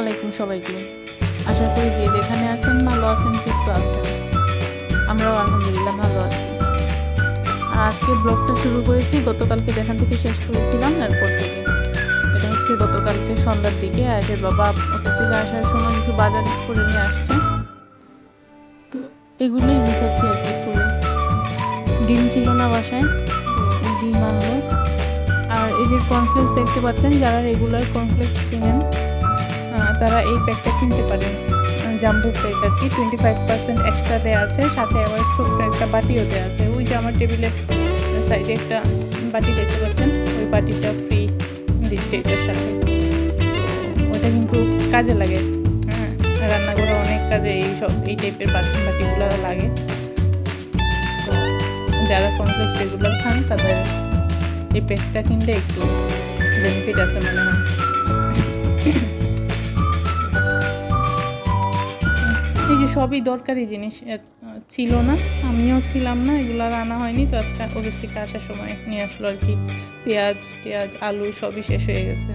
আলাইকুম সবাইকে। আশা করি যে যেখানে আছেন ভালো আছেন, সুস্থ আছেন। আমরাও আলহামদুলিল্লাহ ভালো আছি। আর আজকে ব্লগটা শুরু করেছি, গতকালকে যেখান থেকে শেষ করেছিলাম, এরপর থেকে। এটা হচ্ছে গতকালকে সন্ধ্যার দিকে আয়েশের বাবা অফিস থেকে আসার সময় কিছু বাজার করে নিয়ে আসছে। তো এগুলোই গুছাচ্ছি আর কি করে ডিম ছিল না বাসায় ডিম আনলো। আর এই যে কর্নফ্লেক্স দেখতে পাচ্ছেন, যারা রেগুলার কর্নফ্লেক্স কিনেন তারা এই প্যাকটা কিনতে পারেন। জাম্বো প্যাক আর কি টোয়েন্টি ফাইভ পার্সেন্ট এক্সট্রা দেওয়া আছে, সাথে আবার ছোট্ট একটা বাটিও দেওয়া আছে। ওই যে আমার টেবিলের সাইডে একটা বাটি দেখতে পাচ্ছেন, ওই বাটিটা ফ্রি দিচ্ছে এটার সাথে। ওটা কিন্তু কাজে লাগে। হ্যাঁ রান্নাঘরে অনেক কাজে এই সব, এই টাইপের বাটি, বাটিগুলো লাগে। তো যারা কর্নফ্লেক্স রেগুলার খান, তাদের এই প্যাকটা কিনলে একটু বেনিফিট আছে মনে হয়। এই যে সবই দরকারি জিনিস ছিল না, আমিও ছিলাম না, এগুলো আর আনা হয়নি, তো আজকে অফিস থেকে আসার সময় নিয়ে আসলো আর কি, পেঁয়াজ, টেয়াজ, আলু সবই শেষ হয়ে গেছে।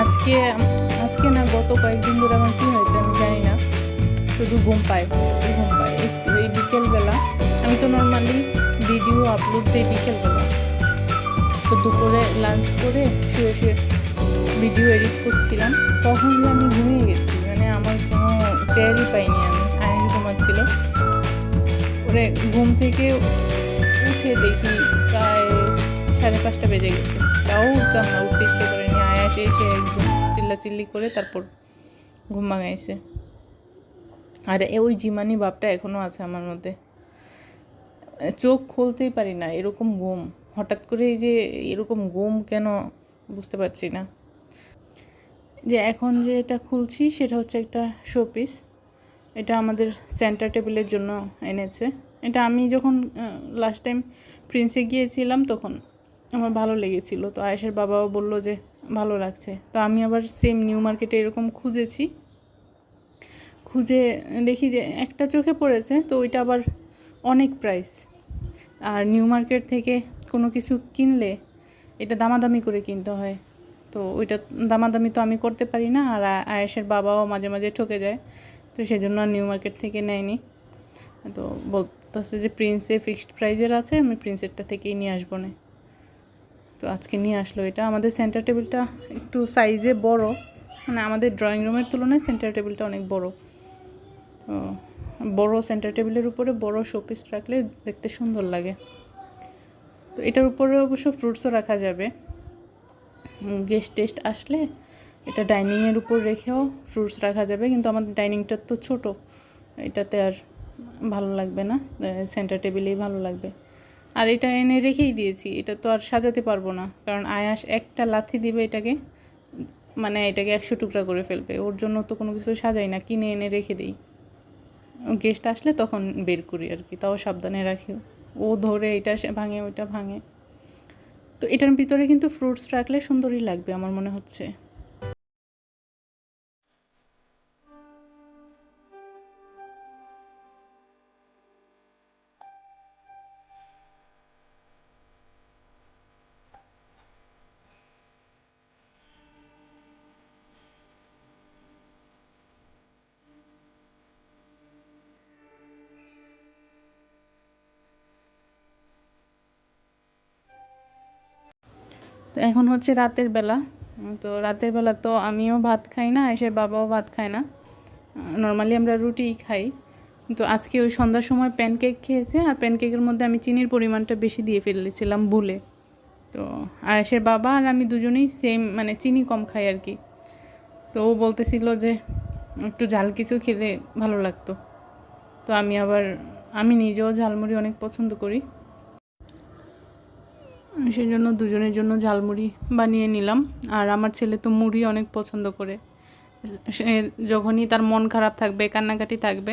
আজকে আজকে না, গত কয়েকদিন ধরে আমার কী হয়েছে আমি জানি না, শুধু ঘুম শুধু ঘুম পায়, একটু এই বিকেলবেলা, আমি তো নর্মালি ভিডিও আপলোড দিই বিকেলবেলা। তো দুপুরে লাঞ্চ করে শুয়ে শুয়ে ভিডিও এডিট করছিলাম, তখন আমি ঘুমিয়ে গেছি মানে আমার কোনো টেয়ারই পাইনি আমি আয়ন ঘুমাচ্ছিল। ওরে ঘুম থেকে উঠে দেখি প্রায় সাড়ে পাঁচটা বেজে গেছে। তাও উঠতাম না, উঠতে ইচ্ছে করেনি আয়াসে এসে একদম চিল্লাচিল্লি করে তারপর ঘুম ভাঙাইছে। আর ওই জিমানি ভাবটা এখনও আছে আমার মধ্যে। চোখ খুলতেই পারি না, এরকম ঘুম। হঠাৎ করে এই যে এরকম ঘুম কেন বুঝতে পারছি না। যে এখন যে এটা খুলছি, সেটা হচ্ছে একটা শোপিস এটা আমাদের সেন্টার টেবিলের জন্য এনেছে। এটা আমি যখন লাস্ট টাইম প্রিন্সে গিয়েছিলাম, তখন আমার ভালো লেগেছিল। তো আয়েশের বাবাও বলল যে, ভালো লাগছে। তো আমি আবার সেম নিউ মার্কেটে এরকম খুঁজেছি। খুঁজে দেখি যে, একটা চোখে পড়েছে, তো ওইটা আবার অনেক প্রাইস আর নিউ মার্কেট থেকে কোনো কিছু কিনলে এটা দামাদামি করে কিনতে হয়। তো ওইটা দামাদামি তো আমি করতে পারি না আর আ- আয়েশের বাবাও মাঝে মাঝে ঠকে যায়। তো সেই জন্য নিউ মার্কেট থেকে নেয়নি। তো বলতেছে যে প্রিন্সে ফিক্সড প্রাইজের আছে, আমি প্রিন্সেরটা থেকেই নিয়ে আসব না। তো আজকে নিয়ে আসলো এটা। আমাদের সেন্টার টেবিলটা একটু সাইজে বড়। মানে আমাদের ড্রয়িং রুমের তুলনায় সেন্টার টেবিলটা অনেক বড়। তো বড় সেন্টার টেবিলের উপরে বড় শোপিস রাখলে দেখতে সুন্দর লাগে। তো এটার উপরে অবশ্য ফ্রুটসও রাখা যাবে। গেস্ট টেস্ট আসলে এটা ডাইনিংয়ের উপর রেখেও ফ্রুটস রাখা যাবে, কিন্তু আমাদের ডাইনিংটা তো ছোট। এটাতে আর ভালো লাগবে না সেন্টার টেবিলেই ভালো লাগবে। আর এটা এনে রেখেই দিয়েছি, এটা তো আর সাজাতে পারব না, কারণ আয়াস একটা লাথি দিবে এটাকে মানে এটাকে একশো টুকরা করে ফেলবে। ওর জন্য তো কোনো কিছু সাজাই না, কিনে এনে রেখে দিই। গেস্ট আসলে তখন বের করি আর কি, তাও সাবধানে রাখি। ও ধরে এটা ভাঙে, ওইটা ভাঙে। তো এটার ভিতরে কিন্তু ফ্রুটস রাখলে সুন্দরই লাগবে, আমার মনে হচ্ছে। তো এখন হচ্ছে রাতের বেলা। তো রাতের বেলা তো আমিও ভাত খাই না, এসে বাবাও ভাত খায় না। নর্মালি আমরা রুটিই খাই। কিন্তু আজকে ওই সন্ধ্যার সময় প্যানকেক খেয়েছে আর প্যানকেকের মধ্যে আমি চিনির পরিমাণটা বেশি দিয়ে ফেলেছিলাম ভুলে। তো আর আয়েশের বাবা আর আমি দুজনেই সেম মানে চিনি কম খাই আর কি। তো ও বলতেছিল যে একটু ঝাল কিছু খেলে ভালো লাগতো। তো আমি আবার, আমি নিজেও ঝালমুড়ি অনেক পছন্দ করি। সেই জন্য দুজনের জন্য ঝালমুড়ি বানিয়ে নিলাম। আর আমার ছেলে তো মুড়ি অনেক পছন্দ করে। সে যখনই তার মন খারাপ থাকবে, কান্নাকাটি থাকবে,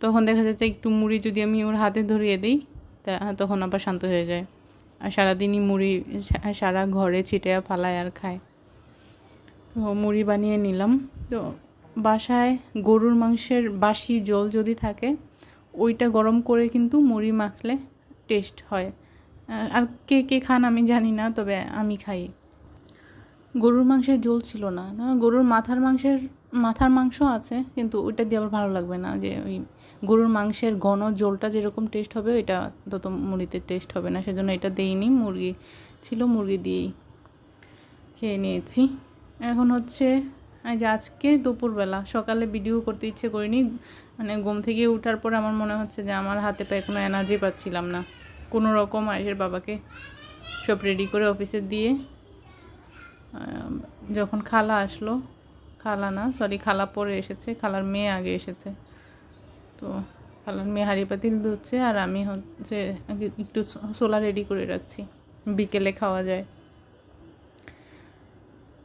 তখন দেখা যাচ্ছে একটু মুড়ি যদি আমি ওর হাতে ধরিয়ে দিই, তা তখন আবার শান্ত হয়ে যায়। আর সারাদিনই মুড়ি সারা ঘরে ছিটে ফালায় আর খায়। তো মুড়ি বানিয়ে নিলাম। তো বাসায় গরুর মাংসের বাসি জল যদি থাকে, ওইটা গরম করে কিন্তু মুড়ি মাখলে টেস্ট হয়। আর কে কে খান আমি জানি না, তবে আমি খাই। গরুর মাংসের ঝোল ছিল না। গরুর মাথার মাংসের, মাথার মাংস আছে, কিন্তু ওইটা দিয়ে আবার ভালো লাগবে না। যে ওই গরুর মাংসের ঘন ঝোলটা যেরকম টেস্ট হবে, ওইটা তত মুড়িতে টেস্ট হবে না। সেজন্য এটা দেইনি, মুরগি ছিল, মুরগি দিয়েই খেয়ে নিয়েছি। এখন হচ্ছে যে আজকে দুপুরবেলা। সকালে ভিডিও করতে ইচ্ছে করিনি। মানে ঘুম থেকে ওঠার পর আমার মনে হচ্ছে যে আমার হাতে পায়ে কোনো এনার্জি পাচ্ছিলাম না। কোনো রকম আয়ের বাবাকে সব রেডি করে অফিসে দিয়ে যখন খালা আসলো, খালা না সরি খালা পরে এসেছে, খালার মেয়ে আগে এসেছে। তো খালার মেয়ে হাঁড়ি পাতিল ধুচ্ছে আর আমি হচ্ছে একটু সোলা রেডি করে রাখছি, বিকেলে খাওয়া যায়।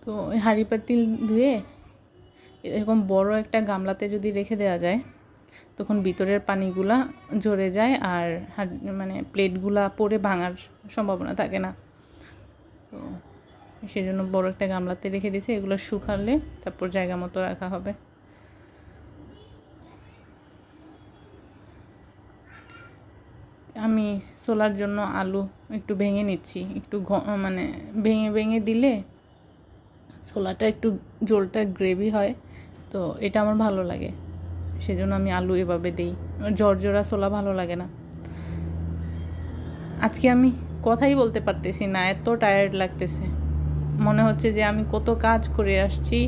তো হাঁড়ি পাতিল ধুয়ে এরকম বড় একটা গামলাতে যদি রেখে দেওয়া যায় তখন ভিতরের পানিগুলা ঝরে যায় আর মানে প্লেটগুলা পরে ভাঙার সম্ভাবনা থাকে না। তো সেই জন্য বড় একটা গামলাতে রেখে দিয়েছি, এগুলো শুকালে তারপর জায়গা মতো রাখা হবে। আমি সোলার জন্য আলু একটু ভেঙে নিচ্ছি, একটু মানে ভেঙে ভেঙে দিলে ছোলাটা একটু ঝোলটা গ্রেভি হয়, তো এটা আমার ভালো লাগে। সেজন্য আমি আলু এভাবে দিই। জর্জরা ছোলা ভালো লাগে না। আজকে আমি কথাই বলতে পারতেছি না, এত টায়ার্ড লাগতেছে। মনে হচ্ছে যে আমি কত কাজ করে আসছি,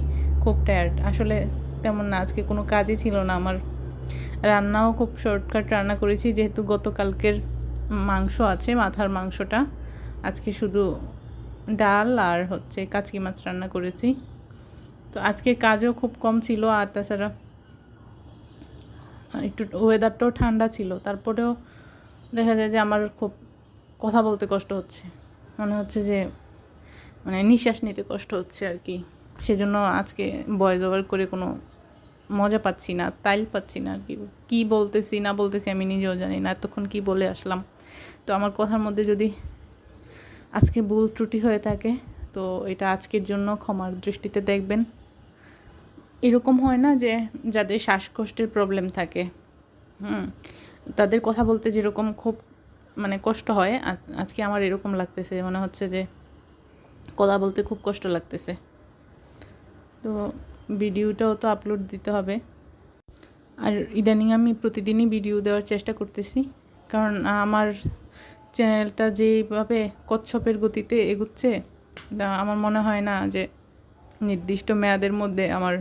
খুব টায়ার্ড আসলে তেমন না, আজকে কোনো কাজই ছিল না। আমার রান্নাও খুব শর্টকাট রান্না করেছি, যেহেতু গতকালকের মাংস আছে, মাথার মাংসটা। আজকে শুধু ডাল আর হচ্ছে কাচকি মাছ রান্না করেছি। তো আজকে কাজও খুব কম ছিল, আর তাছাড়া একটু ওয়েদারটাও ঠান্ডা ছিল, তারপরেও দেখা যায় যে আমার খুব কথা বলতে কষ্ট হচ্ছে। মনে হচ্ছে যে মানে নিঃশ্বাস নিতে কষ্ট হচ্ছে আর কি। সেজন্য আজকে ভয়েস ওভার করে কোনো মজা পাচ্ছি না তাইল পাচ্ছি না আর কি। কী বলতেছি, না বলতেছি আমি নিজেও জানি না, এতক্ষণ কি বলে আসলাম। তো আমার কথার মধ্যে যদি আজকে ভুল ত্রুটি হয়ে থাকে, তো এটা আজকের জন্য ক্ষমার দৃষ্টিতে দেখবেন। এরকম হয় না যে যাদের শ্বাসকষ্টের প্রবলেম থাকে। হুম, তাদের কথা বলতে যেরকম খুব মানে কষ্ট হয়, আজ- আজকে আমার এরকম লাগতেছে। মনে হচ্ছে যে কথা বলতে খুব কষ্ট লাগতেছে। তো ভিডিওটাও তো আপলোড দিতে হবে। আর ইদানিং আমি প্রতিদিনই ভিডিও দেওয়ার চেষ্টা করতেছি। কারণ আমার চ্যানেলটা যেভাবে কচ্ছপের গতিতে এগুচ্ছে আমার মনে হয় না যে নির্দিষ্ট মেয়াদের মধ্যে আমার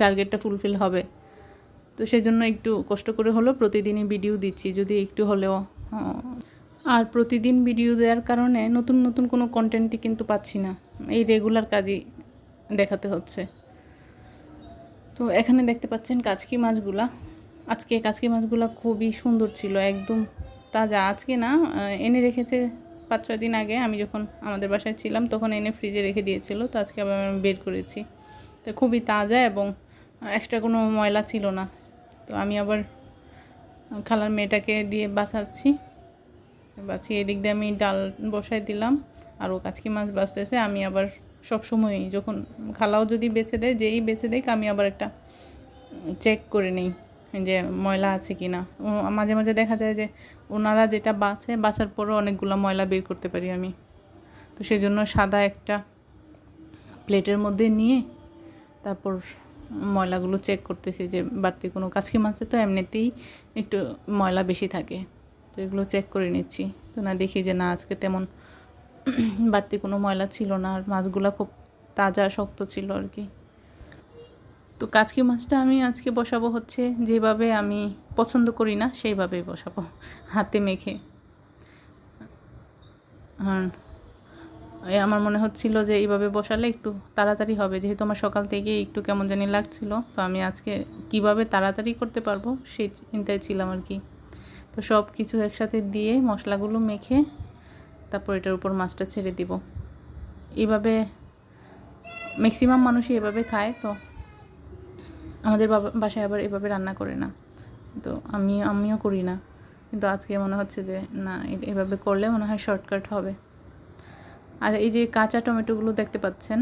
টার্গেটটা ফুলফিল হবে। তো সেই জন্য একটু কষ্ট করে হলেও প্রতিদিনই ভিডিও দিচ্ছি, যদি একটু হলেও আর প্রতিদিন ভিডিও দেওয়ার কারণে নতুন নতুন কোনো কন্টেন্টই কিন্তু পাচ্ছি না। এই রেগুলার কাজই দেখাতে হচ্ছে। তো এখানে দেখতে পাচ্ছেন কাচকি মাছগুলা। আজকে কাচকি মাছগুলা খুবই সুন্দর ছিল, একদম তাজা। আজকে না এনে রেখেছে পাঁচ, ছয় দিন আগে। আমি যখন আমাদের বাসায় ছিলাম, তখন এনে ফ্রিজে রেখে দিয়েছিল। তো আজকে আবার আমি বের করেছি। তো খুবই তাজা এবং এক্সট্রা কোনো ময়লা ছিল না। তো আমি আবার খালার মেয়েটাকে দিয়ে বাঁচাচ্ছি। বাঁচিয়ে এদিক দিয়ে আমি ডাল বসাই দিলাম আর ও কাচকি মাছ বাঁচতেছে। আমি আবার সব সময়ই যখন খালাও যদি বেছে দেয়, যেই বেছে দেয় আমি আবার একটা চেক করে নিই যে ময়লা আছে কি না মাঝে মাঝে দেখা যায় যে ওনারা যেটা বাছে বাছার পরও অনেকগুলো ময়লা বের করতে পারি আমি। তো সেজন্য সাদা একটা প্লেটের মধ্যে নিয়ে তারপর ময়লাগুলো চেক করতেছি যে বাড়তি কোনো কাচকি মাছে তো এমনিতেই একটু ময়লা বেশি থাকে। তো এগুলো চেক করে নিচ্ছি। তো না দেখি যে না, আজকে তেমন বাড়তি কোনো ময়লা ছিল না আর মাছগুলো খুব তাজা, শক্ত ছিল আর কি। তো কাচকি মাছটা আমি আজকে বসাবো হচ্ছে যেভাবে আমি পছন্দ করি না, সেইভাবেই বসাবো হাতে মেখে। আর আমার মনে হচ্ছিল যে এইভাবে বসালে একটু তাড়াতাড়ি হবে। যেহেতু আমার সকাল থেকে একটু কেমন জানি লাগছিল, তো আমি আজকে কীভাবে তাড়াতাড়ি করতে পারব সেই চিন্তায় ছিলাম আর কি। তো সব কিছু একসাথে দিয়ে মশলাগুলো মেখে তারপর এটার উপর মাছটা ছেড়ে দিব। এইভাবে ম্যাক্সিমাম মানুষই এভাবে খায়, তো আমাদের বাবা, বাসায় আবার এভাবে রান্না করে না। তো আমি, আমিও করি না। কিন্তু আজকে মনে হচ্ছে যে না এভাবে করলে মনে হয় শর্টকাট হবে। আর এই যে কাঁচা টমেটোগুলো দেখতে পাচ্ছেন,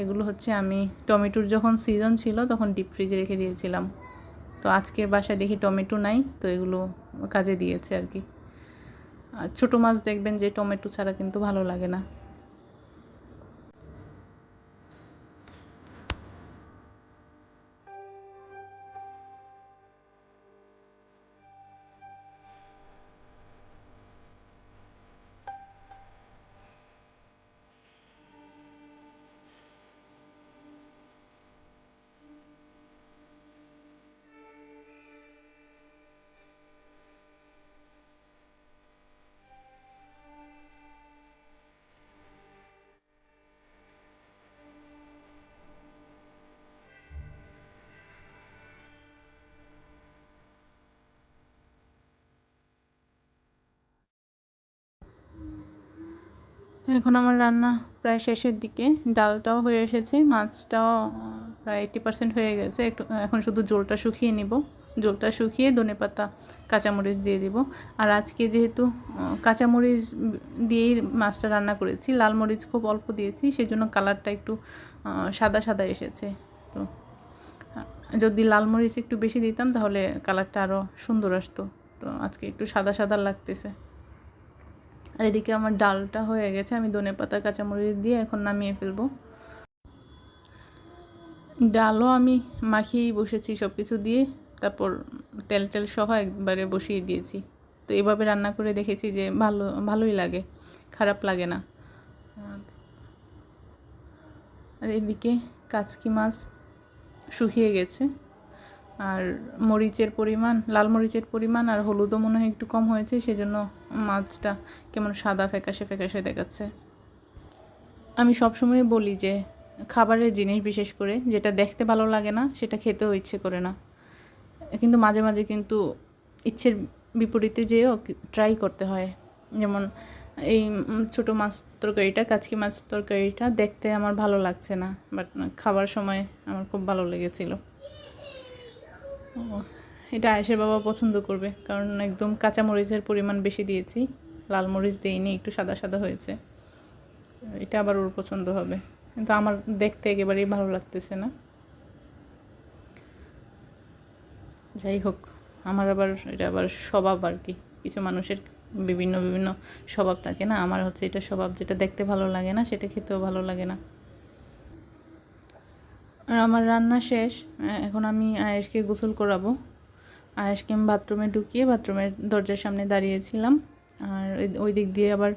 এগুলো হচ্ছে আমি টমেটোর যখন সিজন ছিল তখন ডিপ ফ্রিজে রেখে দিয়েছিলাম। তো আজকে বাসায় দেখি টমেটো নাই, তো এগুলো কাজে দিয়েছে আর কি। আর ছোটো মাছ দেখবেন যে টমেটো ছাড়া কিন্তু ভালো লাগে না। এখন আমার রান্না প্রায় শেষের দিকে। ডালটাও হয়ে এসেছে, মাছটাও প্রায় এইটি পার্সেন্ট হয়ে গেছে। একটু, এখন শুধু জলটা শুকিয়ে নিব। জলটা শুকিয়ে ধনে পাতা, কাঁচামরিচ দিয়ে দিব। আর আজকে যেহেতু কাঁচামরিচ দিয়েই মাছটা রান্না করেছি, লাল মরিচ খুব অল্প দিয়েছি সেই জন্য কালারটা একটু সাদা সাদা এসেছে। তো যদি লাল মরিচ একটু বেশি দিতাম, তাহলে কালারটা আরও সুন্দর আসতো। তো আজকে একটু সাদা সাদা লাগতেছে। আর এদিকে আমার ডালটা হয়ে গেছে, আমি ধনে পাতা, কাঁচামরিচ দিয়ে এখন নামিয়ে ফেলব। ডালও আমি মাখিয়েই বসেছি সব কিছু দিয়ে, তারপর তেল টেল সহ একবারে বসিয়ে দিয়েছি। তো এভাবে রান্না করে দেখেছি যে ভালো, ভালোই লাগে, খারাপ লাগে না। আর এদিকে কাচকি মাছ শুকিয়ে গেছে, আর মরিচের পরিমাণ, লাল মরিচের পরিমাণ আর হলুদও মনে হয় একটু কম হয়েছে, সেজন্য মাছটা কেমন সাদা ফ্যাকাশে ফ্যাকাশে দেখাচ্ছে। আমি সবসময় বলি যে, খাবারের জিনিস বিশেষ করে যেটা দেখতে ভালো লাগে না, সেটা খেতেও ইচ্ছে করে না। কিন্তু মাঝে মাঝে কিন্তু ইচ্ছের বিপরীতে যেয়েও ট্রাই করতে হয়। যেমন এই ছোটো মাছ তরকারিটা, কাচকি মাছ তরকারিটা দেখতে আমার ভালো লাগছে না বাট খাবার সময় আমার খুব ভালো লেগেছিলো। এটা আয়েশের বাবা পছন্দ করবে। কারণ একদম কাঁচা মরিচের পরিমাণ বেশি দিয়েছি। লাল মরিচ দিইনি, একটু সাদা সাদা হয়েছে। এটা আবার ওর পছন্দ হবে। কিন্তু আমার দেখতে একেবারেই ভালো লাগতেছে না। যাই হোক, আমার আবার, এটা আবার স্বভাব আর কি। কিছু মানুষের বিভিন্ন বিভিন্ন স্বভাব থাকে না। আমার হচ্ছে এটা স্বভাব যেটা দেখতে ভালো লাগে না, সেটা খেতেও ভালো লাগে না। আর আমার রান্না শেষ। এখন আমি আয়েশকে গোসল করাবো। আয়েশকে আমি বাথরুমে ঢুকিয়ে বাথরুমের দরজার সামনে দাঁড়িয়েছিলাম। আর ওই- দিক দিয়ে আবার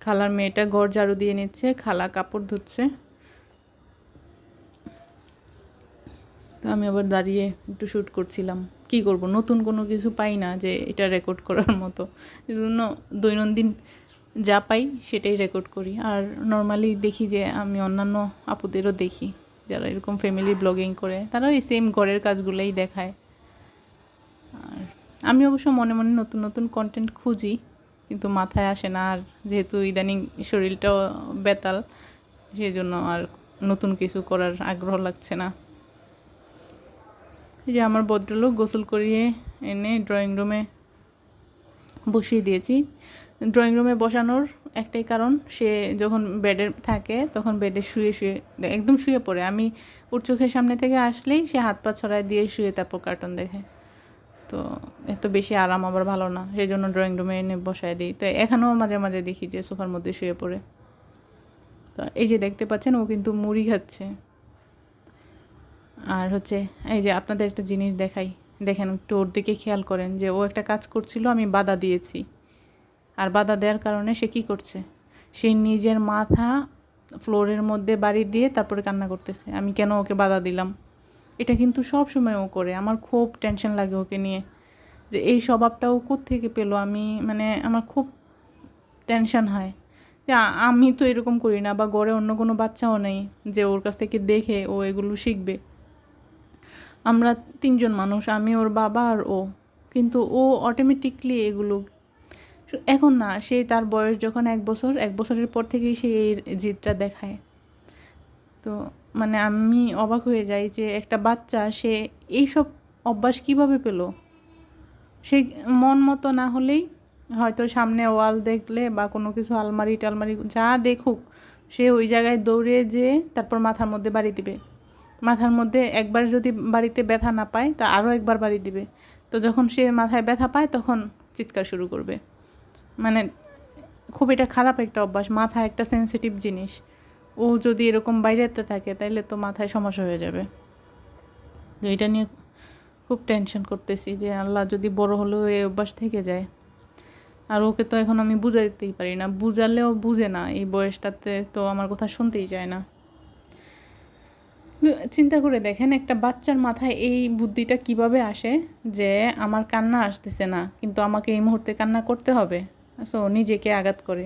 খালার মেয়েটা ঘর ঝাড়ু দিয়ে নিচ্ছে, খালা কাপড় ধুচ্ছে। তো আমি আবার দাঁড়িয়ে একটু শ্যুট করছিলাম। কি করব? নতুন কোনো কিছু পাই না যে এটা রেকর্ড করার মতো। জন্য দৈনন্দিন যা পাই সেটাই রেকর্ড করি। আর নর্মালি দেখি যে আমি অন্যান্য আপুদেরও দেখি, যারা এরকম ফ্যামিলি ব্লগিং করে, তারাও এই সেম ঘরের কাজগুলোই দেখায়। আমি অবশ্য মনে মনে নতুন নতুন কন্টেন্ট খুঁজি, কিন্তু মাথায় আসে না। আর যেহেতু ইদানিং শরীরটাও বেতাল সেই জন্য আর নতুন কিছু করার আগ্রহ লাগছে না। যে আমার ভদ্রলোক গোসল করিয়ে এনে ড্রয়িং রুমে বসিয়ে দিয়েছি। ড্রয়িং রুমে বসানোর একটাই কারণ, সে যখন বেডে থাকে, তখন বেডে শুয়ে শুয়ে, একদম শুয়ে পড়ে। আমি ওর চোখের সামনে থেকে আসলেই সে হাত পা ছড়ায় দিয়ে শুয়ে তারপর কার্টুন দেখে। তো এত বেশি আরাম আবার ভালো না। সেই জন্য ড্রয়িং রুমে এনে বসায় দিই। তো এখানেও মাঝে মাঝে দেখি যে সোফার মধ্যে শুয়ে পড়ে। তো এই যে দেখতে পাচ্ছেন, ও কিন্তু মুড়ি খাচ্ছে। আর হচ্ছে, এই যে আপনাদের একটা জিনিস দেখাই। দেখেন, একটু ওর দিকে খেয়াল করেন যে ও একটা কাজ করছিল, আমি বাধা দিয়েছি। আর বাধা দেওয়ার কারণে সে কি করছে? সে নিজের মাথা ফ্লোরের মধ্যে বাড়ি দিয়ে তারপরে কান্না করতেছে। আমি কেন ওকে বাধা দিলাম? এটা কিন্তু সব সময় ও করে। আমার খুব টেনশন লাগে ওকে নিয়ে যে এই স্বভাবটা ও থেকে পেল? আমি মানে আমার খুব টেনশন হয়। যে আমি তো এরকম করি না বা গড়ে অন্য কোনো বাচ্চাও নেই যে ওর কাছ থেকে দেখে ও এগুলো শিখবে। আমরা তিনজন মানুষ, আমি ওর বাবা আর ও। কিন্তু ও অটোমেটিকলি এগুলো এখন না, সে তার বয়স যখন এক বছর, এক বছরের পর থেকেই সে এই জিদটা দেখায়। তো মানে আমি অবাক হয়ে যাই যে একটা বাচ্চা, সে এইসব অভ্যাস কীভাবে পেল? সে মন মতো না হলেই হয়তো সামনে ওয়াল দেখলে বা কোনো কিছু আলমারি টালমারি যা দেখুক, সে ওই জায়গায় দৌড়ে যেয়ে তারপর মাথার মধ্যে বাড়ি দিবে। মাথার মধ্যে একবার যদি বাড়িতে ব্যথা না পায়, তা আরও একবার বাড়ি দিবে। তো যখন সে মাথায় ব্যথা পায়, তখন চিৎকার শুরু করবে। মানে খুব এটা খারাপ একটা অভ্যাস মাথা একটা সেন্সিটিভ জিনিস। ও যদি এরকম বাইরেতে থাকে, তাইলে তো মাথায় সমস্যা হয়ে যাবে। তো এটা নিয়ে খুব টেনশন করতেছি যে আল্লাহ যদি বড় হলেও এই অভ্যাস থেকে যায়। আর ওকে তো এখন আমি বুঝাইতেই পারি না। বুঝালেও বুঝে না, এই বয়সটাতে তো আমার কথা শুনতেই চায় না। চিন্তা করে দেখেন, একটা বাচ্চার মাথায় এই বুদ্ধিটা কীভাবে আসে যে আমার কান্না আসতেছে না, কিন্তু আমাকে এই মুহূর্তে কান্না করতে হবে। সো নিজেকে আঘাত করে।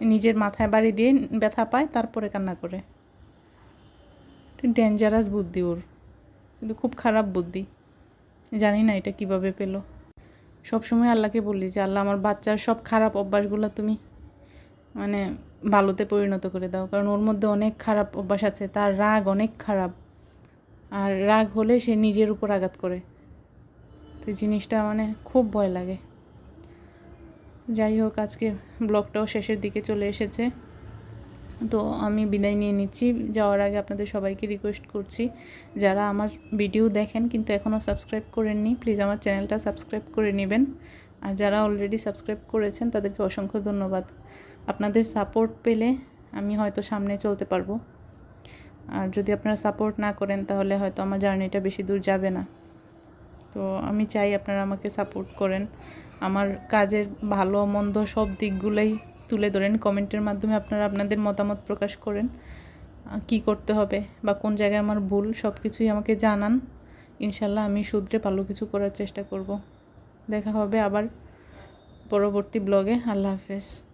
নিজের মাথায় বাড়ি দিয়ে ব্যথা পায়, তারপরে কান্না করে। ডেঞ্জারাস বুদ্ধি ওর। কিন্তু খুব খারাপ বুদ্ধি। জানি না এটা কীভাবে পেল। সবসময় আল্লাহকে বলি যে, আল্লাহ, আমার বাচ্চার সব খারাপ অভ্যাসগুলো তুমি মানে ভালোতে পরিণত করে দাও। কারণ ওর মধ্যে অনেক খারাপ অভ্যাস আছে, তার রাগ অনেক খারাপ। আর রাগ হলে সে নিজের উপর আঘাত করে। তো জিনিসটা মানে খুব ভয় লাগে। যাই হোক, আজকে ব্লগটাও শেষের দিকে চলে এসেছে। তো আমি বিদায় নিয়ে নিচ্ছি। যাওয়ার আগে আপনাদের সবাইকে রিকোয়েস্ট করছি, যারা আমার ভিডিও দেখেন কিন্তু এখনও সাবস্ক্রাইব করেননি প্লিজ আমার চ্যানেলটা সাবস্ক্রাইব করে নেবেন। আর যারা অলরেডি সাবস্ক্রাইব করেছেন, তাদেরকে অসংখ্য ধন্যবাদ। আপনাদের সাপোর্ট পেলে আমি হয়তো সামনে চলতে পারব। আর যদি আপনারা সাপোর্ট না করেন, তাহলে হয়তো আমার জার্নিটা বেশি দূর যাবে না। তো আমি চাই আপনারা আমাকে সাপোর্ট করেন। আমার কাজের ভালো, মন্দ সব দিকগুলোই তুলে ধরেন। কমেন্টের মাধ্যমে আপনারা আপনাদের মতামত প্রকাশ করেন। কি করতে হবে বা কোন জায়গায় আমার ভুল সব কিছুই আমাকে জানান। ইনশাল্লাহ আমি শুধরে ভালো কিছু করার চেষ্টা করব। দেখা হবে আবার পরবর্তী ব্লগে। আল্লাহ হাফেজ।